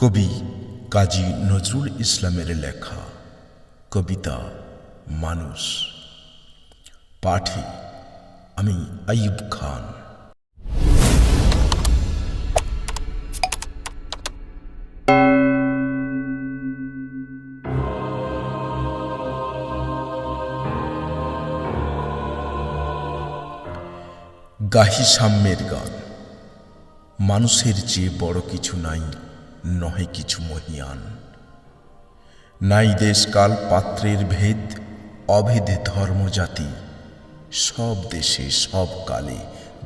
কবি কাজী নজরুল ইসলামের লেখা কবিতা মানুষ। পাঠে আমি আইব খান। গাহি সাম্যের গান। মানুষের চেয়ে বড় কিছু নাই। নহে কিছু মহিয়ান। নাই দেশকাল পাত্রের ভেদ, অভেদে ধর্মজাতি সব দেশে, সব কালে,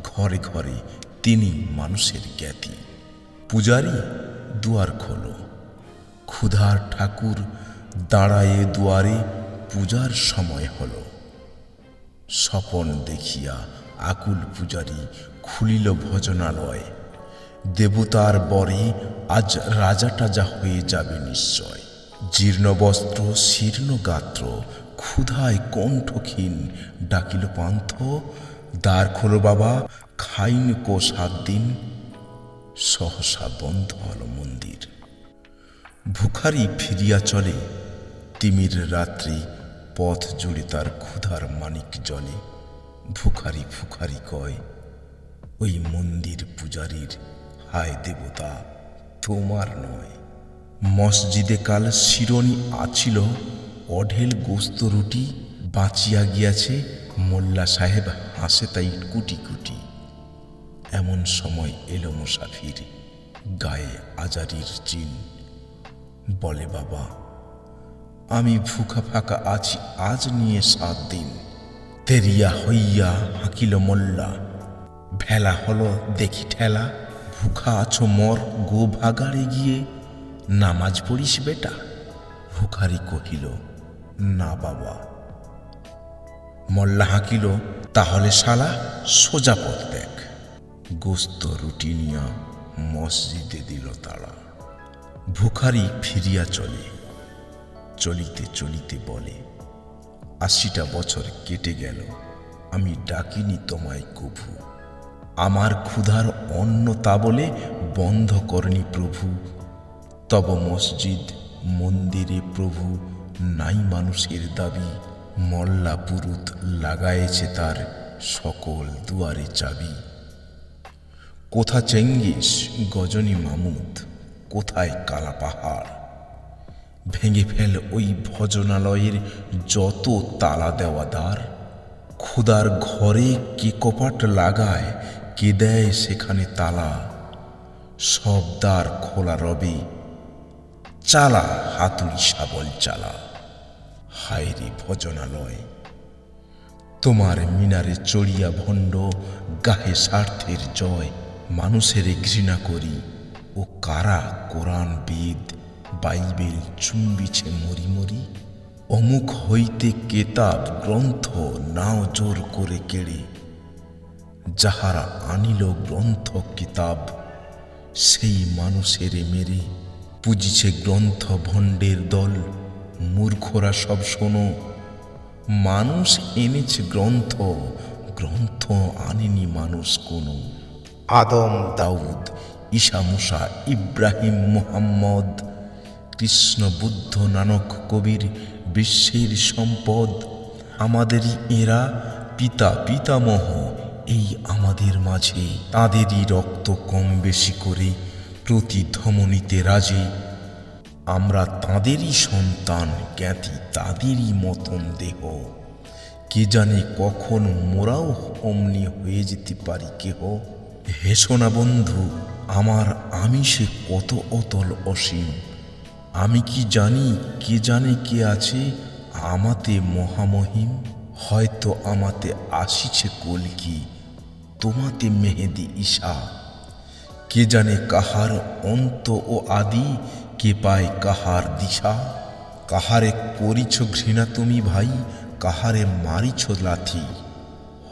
ঘরে ঘরে তিনি মানুষের জ্ঞাতি। পূজারি, দুয়ার খোলো। ক্ষুধার ঠাকুর, দাঁড়ায়ে দুয়ারে পূজার সময় হলো। স্বপন দেখিয়া আকুল পূজারি খুলিল ভজনালয়। দেবতার বরে আজ রাজাটা যা হয়ে যাবে নিশ্চয়। জীর্ণ বস্ত্র, শীর্ণ গাত্র, ক্ষুধায় কণ্ঠক্ষীণ, ডাকিল পান্থ, দ্বার খোলো বাবা, খাইন কো সাত দিন, সহসা বন্ধ হল মন্দির। ভুখারি ফিরিয়া চলে, তিমির রাত্রি পথ জুড়ে তার ক্ষুধার মানিক জলে। ভুখারি ফুখারি কয়, ওই মন্দির পূজারীর হায় দেবতা, তোমার নয়। মসজিদে কাল শিরনি আছিল, অঢেল গোস্ত রুটি বাঁচিয়া গিয়াছে, মোল্লা সাহেব হাসে তাই কুটি কুটি। এমন সময় এলো মুসাফির, গায়ে আজারির চিন বলে, বাবা, আমি ভুখা ফাঁকা আছি, আজ নিয়ে সাত দিন। তেরিয়া হইয়া হাঁকিল মোল্লা, ভেলা হলো দেখি ঠেলা। ভুখা আছো মর, গো ভাগাড়ে গিয়ে। নামাজ পড়িস বেটা, ভুখারি কহিল, না বাবা। মোল্লা হাঁকিল, তাহলে শালা সোজা পথ দেখ। গোস্ত রুটি নিয়া মসজিদে দিল তারা। ভুখারি ফিরিয়া চলে, চলিতে চলিতে বলে, আশিটা বছর কেটে গেল, আমি ডাকিনি তোমায় কভু। আমার ক্ষুধার অন্ন তা বলে বন্ধ করনি প্রভু। তব মসজিদ, মন্দিরে প্রভু, নাই মানুষের দাবি। মল্লা পুরুত লাগায়েছে তার সকল দুয়ারে চাবি। কোথা চেঙ্গিস গজনী মামুদ কোথায় কালা পাহাড়? ভেঙে ফেল ওই ভজনালয়ের যত তালা দেওয়া দ্বার। ক্ষুদার ঘরে কে কপাট লাগায় কে দেয় সেখানে তালা? সব দ্বার খোলা রবে, চালা হাতুড়ি শাবল চালা। হায়রে ভজনালয়, তোমার মিনারে চড়িয়া ভণ্ড গাহে স্বার্থের জয়, মানুষের ঘৃণা করি। ও কারা কোরআন বেদ, বাইবেল চুম্বিছে মরি মরি? অমুক হইতে কেতাব, গ্রন্থ নাও জোর করে কেড়ে। যাহারা আনিল গ্রন্থ কিতাব, সেই মানুষের মেরে পুজিছে গ্রন্থ ভণ্ডের দল। মূর্খরা সব শোনো, মানুষ এনেছে গ্রন্থ গ্রন্থ আনেনি মানুষ কোনো। আদম দাউদ, ঈশা মুসা, ইব্রাহিম মুহাম্মদ, কৃষ্ণ বুদ্ধ নানক কবির বিশ্বের সম্পদ। আমাদেরই এরা পিতা পিতামহ। এই আমাদের মাঝে তাদেরই রক্ত কম বেশি করে প্রতি ধমনীতে রাজে। আমরা তাদেরই সন্তান, জ্ঞাতি, তাদেরই মতন দেহ। কে জানে কখন মোরাও অমনি হয়ে যেতে পারি কেহ? হেসো না বন্ধু, আমার আমি সে কত অতল অসীম। আমি কি জানি কে জানে কে আছে আমাতে মহামহিম? হয়তো আমাতে আসিছে কলকি তোমাতে মেহেদি ঈশা। কে জানে কাহার অন্ত ও আদি? কে পায় কাহার দিশা? কাহারে করিছ ঘৃণা তুমি ভাই? কাহারে মারিছ লাথি?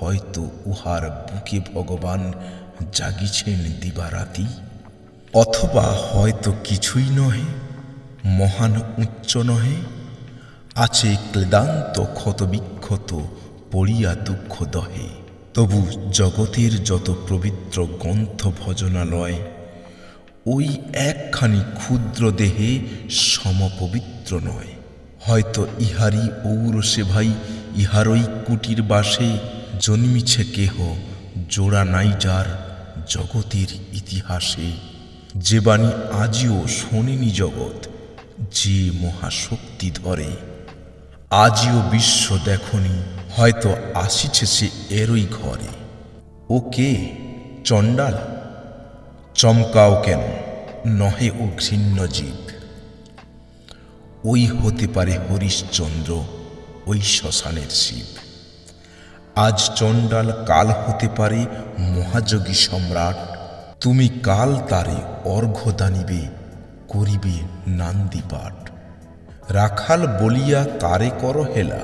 হয়তো উহার বুকে ভগবান জাগিছেন দিবারাতি। অথবা হয়তো কিছুই নহে, মহান উচ্চ নহে আছে ক্লেদান্ত ক্ষত বিক্ষত পড়িয়া দুঃখ দহে। তবু জগতের যত পবিত্র গ্রন্থ ভজনালয়, ওই একখানি ক্ষুদ্র দেহে সমপবিত্র নয়। হয়তো ইহারই ঔরসে ভাই, ইহারই কুটির বাসে জন্মিছে কেহ, জোড়া নাই যার জগতের ইতিহাসে। যে বাণী আজিও শোনেনি জগৎ, যে মহাশক্তি ধরে। আজিও বিশ্ব দেখনি, হয়তো আসিছে সে এরই ঘরে। ও কে? চণ্ডাল? চমকাও কেন? নহে ও ঘৃণ্য জীব। ওই হতে পারে হরিশ্চন্দ্র, ওই শ্মশানের শিব। আজ চণ্ডাল কাল হতে পারে মহাযোগী সম্রাট। তুমি কাল তারে অর্ঘ্য দানিবে, করিবে নান্দিপাঠ। রাখাল বলিয়া কারে কর হেলা,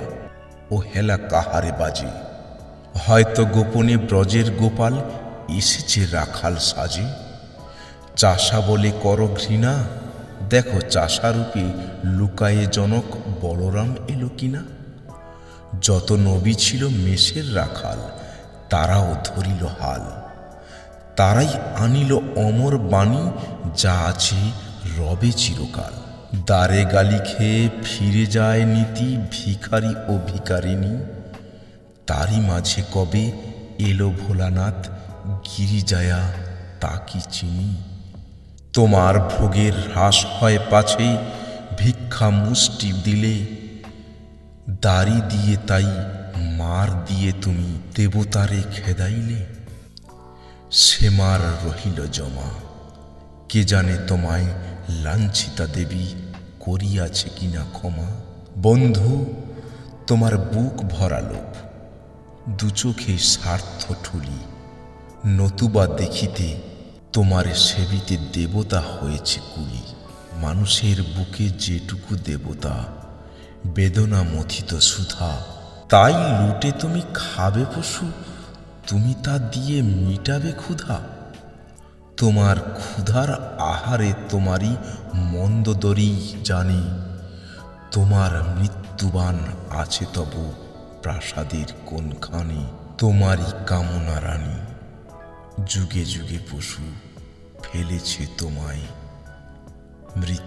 ও হেলা কাহারে বাজে? হয়তো গোপনে ব্রজের গোপাল এসেছে রাখাল সাজে। চাষা বলে, কর ঘৃণা, দেখো চাষারূপে লুকায়ে জনক বলরাম এলো কিনা? যত নবী ছিল মেষের রাখাল, তারাও ধরিল হাল। তারাই আনিল অমর বাণী, যা আছে রবে চিরকাল। দ্বারে গালি খেয়ে ফিরে যায় নীতি ভিখারি ও ভিকারিনী তারই মাঝে কবে এলো ভোলানাথ গিরিজায়া তা কি চিনি? তোমার ভোগের হ্রাস হয় পাছে ভিক্ষা মুষ্টি দিলে। দাড়ি দিয়ে তাই মার দিয়ে তুমি দেবতারে খেদাইলে। সে মার রহিল জমা। কে জানে তোমায় লাঞ্ছিতা দেবী করিয়াছে কিনা ক্ষমা? বন্ধু, তোমার বুক ভরা লোভ, দু চোখে স্বার্থ ঠুলি, নতুবা দেখিতে তোমার সেবিতে দেবতা হয়েছে কুলি। মানুষের বুকে যেটুকু দেবতা, বেদনা মথিত সুধা, তাই লুটে তুমি খাবে পশু, তুমি তা দিয়ে মিটাবে ক্ষুধা। তোমার ক্ষুধার আহারে তোমারই মন্দদরি জানি। তোমার মৃত্যুবান আছে তবু প্রাসাদের কোনখানে? তোমারই কামনা রানী। যুগে যুগে পশু ফেলেছে তোমায়। মৃত্যু